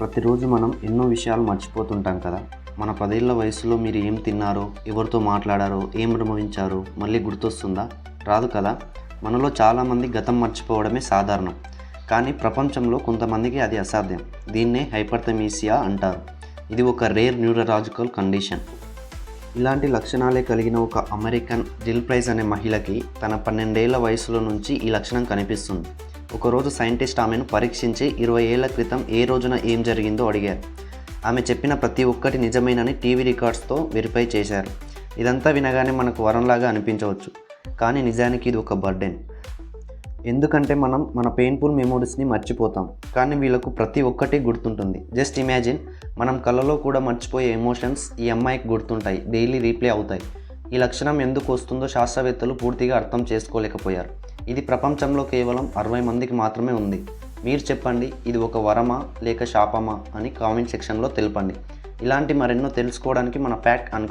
ప్రతిరోజు మనం ఎన్నో విషయాలు మర్చిపోతుంటాం కదా. మన పదేళ్ళ వయసులో మీరు ఏం తిన్నారో ఎవరితో మాట్లాడారో ఏం అనుభవించారో మళ్ళీ గుర్తొస్తుందా? రాదు కదా. మనలో చాలామంది గతం మర్చిపోవడమే సాధారణం. కానీ ప్రపంచంలో కొంతమందికి అది అసాధ్యం. దీన్నే హైపర్థమీసియా అంటారు. ఇది ఒక రేర్ న్యూరలాజికల్ కండిషన్. ఇలాంటి లక్షణాలే కలిగిన ఒక అమెరికన్ జిల్ ప్రైజ్ అనే మహిళకి తన పన్నెండేళ్ళ వయసులో నుంచి ఈ లక్షణం కనిపిస్తుంది. ఒకరోజు సైంటిస్ట్ ఆమెను పరీక్షించి ఇరవై ఏళ్ళ క్రితం ఏ రోజున ఏం జరిగిందో అడిగారు. ఆమె చెప్పిన ప్రతి ఒక్కటి నిజమేనని టీవీ రికార్డ్స్తో వెరిఫై చేశారు. ఇదంతా వినగానే మనకు వరంలాగా అనిపించవచ్చు. కానీ నిజానికి ఇది ఒక బర్డెన్. ఎందుకంటే మనం మన పెయిన్ఫుల్ మెమోరీస్ని మర్చిపోతాం. కానీ వీళ్ళకు ప్రతి ఒక్కటి గుర్తుంటుంది. జస్ట్ ఇమాజిన్ మనం కళ్ళలో కూడా మర్చిపోయే ఎమోషన్స్ ఈ అమ్మాయికి గుర్తుంటాయి. డైలీ రీప్లే అవుతాయి. ఈ లక్షణం ఎందుకు వస్తుందో శాస్త్రవేత్తలు పూర్తిగా అర్థం చేసుకోలేకపోయారు. ఇది ప్రపంచంలో కేవలం అరవై మందికి మాత్రమే ఉంది. మీరు చెప్పండి ఇది ఒక వరమా లేక శాపమా అని కామెంట్ సెక్షన్లో తెలపండి. ఇలాంటి మరెన్నో తెలుసుకోవడానికి మన ప్యాక్ అను